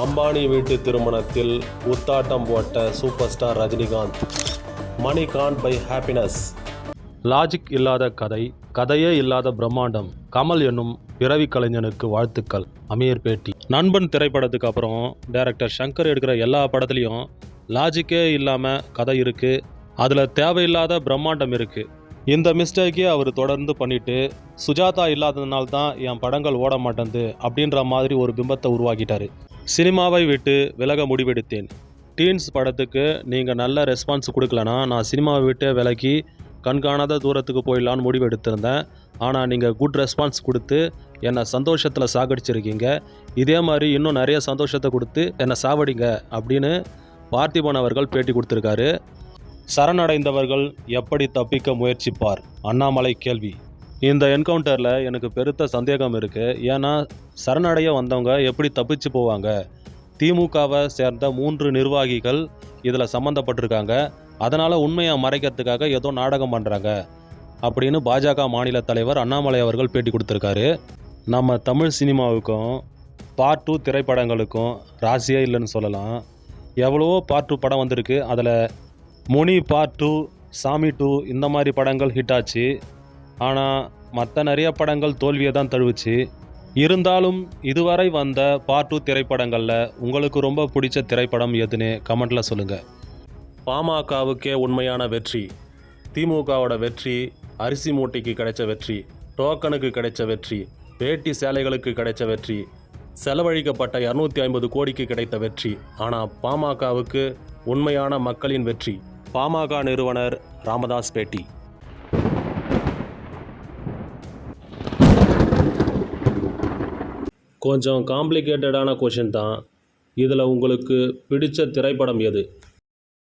அம்பானி வீட்டு திருமணத்தில் உத்தாட்டம் போட்ட super star Rajinikanth money can't buy happiness logic இல்லாத கதை கதையே இல்லாத பிரம்மாண்டம். கமல் என்னும் பிறவி கலைஞனுக்கு வாழ்த்துக்கள். அமீர் பேட்டி. நண்பன் திரைப்படத்துக்கு அப்புறம் டைரக்டர் சங்கர் எடுக்கிற எல்லா படத்துலையும் லாஜிக்கே இல்லாமல் கதை இருக்குது அதில் தேவையில்லாத பிரம்மாண்டம் இருக்குது இந்த மிஸ்டேக்கே அவர் தொடர்ந்து பண்ணிட்டு சுஜாதா இல்லாததுனால தான் என் படங்கள் ஓட மாட்டேங்குது அப்படின்ற மாதிரி ஒரு பிம்பத்தை உருவாக்கிட்டாரு. சினிமாவை விட்டு விலக முடிவெடுத்தேன். டீன்ஸ் படத்துக்கு நீங்கள் நல்ல ரெஸ்பான்ஸ் கொடுக்கலனா நான் சினிமாவை விட்டே விலகி கண்காணாத தூரத்துக்கு போயிடலான்னு முடிவு எடுத்திருந்தேன் ஆனால் நீங்கள் குட் ரெஸ்பான்ஸ் கொடுத்து என்னை சந்தோஷத்தில் சாகடிச்சிருக்கீங்க. இதே மாதிரி இன்னும் நிறைய சந்தோஷத்தை கொடுத்து என்னை சாவடிங்க அப்படின்னு பார்த்திபன் அவர்கள் பேட்டி கொடுத்துருக்காரு. சரணடைந்தவர்கள் எப்படி தப்பிக்க முயற்சிப்பார்? அண்ணாமலை கேள்வி. இந்த என்கவுண்டரில் எனக்கு பெருத்த சந்தேகம் இருக்குது ஏன்னா சரணடைய வந்தவங்க எப்படி தப்பிச்சு போவாங்க? திமுகவை சேர்ந்த மூன்று நிர்வாகிகள் இதில் சம்மந்தப்பட்டிருக்காங்க அதனால் உண்மையை மறைக்கிறதுக்காக ஏதோ நாடகம் பண்ணுறாங்க அப்படின்னு பாஜக மாநில தலைவர் அண்ணாமலை அவர்கள் பேட்டி கொடுத்துருக்காரு. நம்ம தமிழ் சினிமாவுக்கும் பார்ட் டூ திரைப்படங்களுக்கும் ராசியே இல்லைன்னு சொல்லலாம். எவ்வளவோ பார்ட் டூ படம் வந்திருக்கு. அதில் Muni part two Saamy two இந்த மாதிரி படங்கள் ஹிட் ஆச்சு. ஆனால் மற்ற நிறைய படங்கள் தோல்வியை தான் தழுவுச்சு. இருந்தாலும் இதுவரை வந்த பார்ட் டூ திரைப்படங்களில் உங்களுக்கு ரொம்ப பிடிச்ச திரைப்படம் எதுன்னு கமெண்ட்டில் சொல்லுங்கள் பாமகவுக்கே உண்மையான வெற்றி திமுகவோட வெற்றி அரிசி மூட்டைக்கு கிடைச்ச வெற்றி டோக்கனுக்கு கிடைச்ச வெற்றி வேட்டி சேலைகளுக்கு கிடைச்ச வெற்றி செலவழிக்கப்பட்ட இரநூத்தி ஐம்பது கோடிக்கு கிடைத்த வெற்றி. ஆனால் பாமகவுக்கு உண்மையான மக்களின் வெற்றி. பாமக நிறுவனர் ராமதாஸ் பேட்டி. கொஞ்சம் காம்ப்ளிகேட்டடான கொஷின் தான். இதில் உங்களுக்கு பிடித்த திரைப்படம் எது?